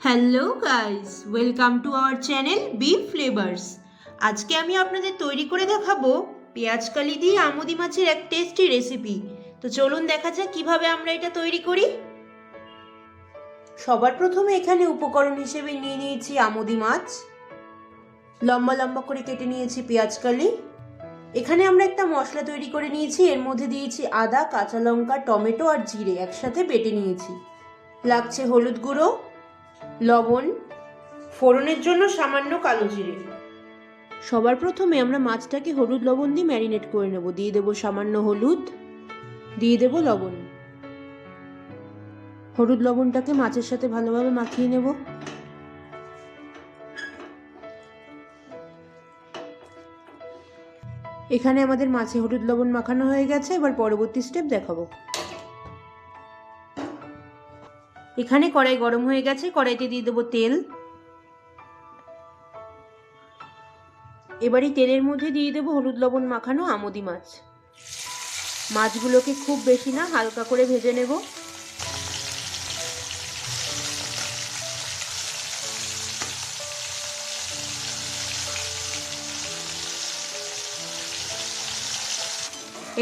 Hello guys welcome to our channel B Flavours আজকে আমি আপনাদের তৈরি করে দেখাবো পেঁয়াজ কালি দিয়ে আমুদি মাছের এক টেস্টি রেসিপি তো চলুন দেখা যাক কীভাবে আমরা এটা তৈরি করি। সবার প্রথমে এখানে উপকরণ হিসেবে নিয়ে নিয়েছি আমুদি মাছ। লম্বা লম্বা করে কেটে নিয়েছি পেঁয়াজ কালি। এখানে আমরা একটা মশলা তৈরি করে নিয়েছি। এর মধ্যে দিয়েছি আদা, কাঁচা লঙ্কা, টমেটো আর জিরে একসাথে বেটে নিয়েছি। লাগছে হলুদ গুঁড়ো। লবণ, ফোড়নের জন্য সামান্য কালো জিরে। সবার প্রথমে আমরা মাছটাকে হলুদ লবণ দিয়ে ম্যারিনেট করে নেব। দিয়ে দেবো সামান্য হলুদ, দিয়ে দেবো লবণ। হলুদ লবণটাকে মাছের সাথে ভালোভাবে মাখিয়ে নেব। এখানে আমাদের মাছে হলুদ লবণ মাখানো হয়ে গেছে। এবার পরবর্তী স্টেপ দেখাবো। এখানে কড়াই গরম হয়ে গেছে, কড়াইতে দিয়ে দেবো তেল। এবারে তেলের মধ্যে দিয়ে দেবো হলুদ লবণ মাখানো আমদি মাছ। মাছগুলোকে খুব বেশি না, হালকা করে ভেজে নেব।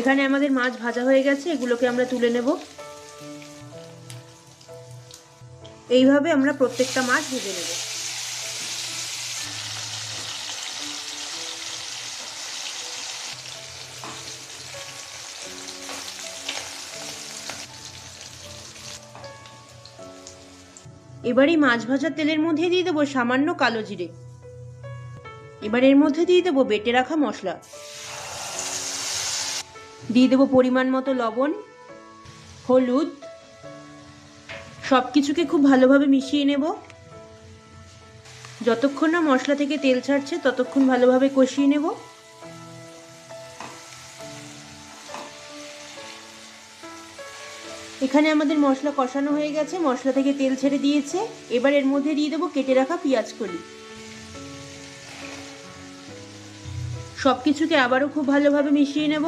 এখানে আমাদের মাছ ভাজা হয়ে গেছে, এগুলোকে আমরা তুলে নেব। এইভাবে আমরা প্রত্যেকটা মাছ ভেজে নেব। এবার এই মাছ ভাজার তেলের মধ্যে দিয়ে দেবো সামান্য কালো জিরে। এবার এর মধ্যে দিয়ে দেবো বেটে রাখা মশলা। দিয়ে দেবো পরিমাণ মতো লবণ, হলুদ সব কিছুকে খুব ভালোভাবে মিশিয়ে নেব। যতক্ষণ না মশলা থেকে তেল ছাড়ছে, ততক্ষণ ভালোভাবে কষিয়ে নেব। এখানে আমাদের মশলা কষানো হয়ে গেছে, মশলা থেকে তেল ছেড়ে দিয়েছে। এবার এর মধ্যে দিয়ে দেবো কেটে রাখা পেঁয়াজ কলি সব কিছুকে আবারও খুব ভালোভাবে মিশিয়ে নেব।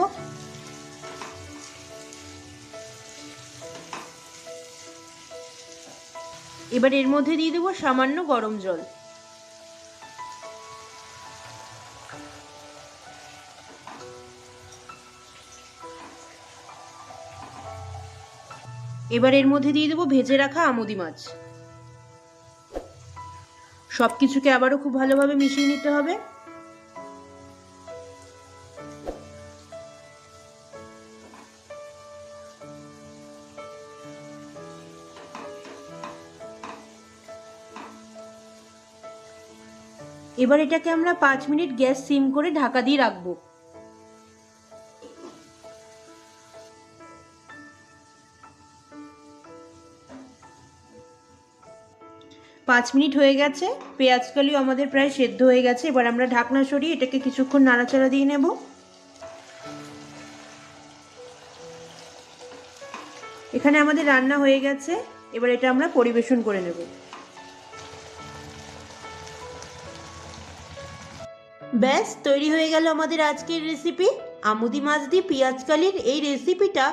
এবার এর মধ্যে দিয়ে দেবো সামান্য গরম জল। এবার এর মধ্যে দিয়ে দেবো ভেজে রাখা আমুদি মাছ। সব কিছুকে আবারও খুব ভালোভাবে মিশিয়ে নিতে হবে। এবার এটাকে আমরা পাঁচ মিনিট গ্যাস সিম করে ঢাকা দিয়ে রাখব। পাঁচ মিনিট হয়ে গেছে, পেঁয়াজ কালিও আমাদের প্রায় সেদ্ধ হয়ে গেছে, এবার আমরা ঢাকনা সরিয়ে এটাকে কিছুক্ষণ নাড়াচাড়া দিয়ে নেব। এখানে আমাদের রান্না হয়ে গেছে, এবার এটা আমরা পরিবেশন করে নেব। ব্যাস, তৈরি হয়ে গেল আমাদের আজকের রেসিপি আমুদি মাছ দিয়ে পেঁয়াজ কালির এই রেসিপিটা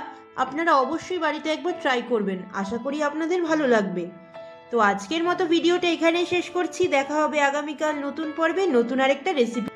আপনারা অবশ্যই বাড়িতে একবার ট্রাই করবেন। আশা করি আপনাদের ভালো লাগবে। তো আজকের মতো ভিডিওটা এখানেই শেষ করছি। দেখা হবে আগামীকাল নতুন পর্বে নতুন আরেকটা রেসিপি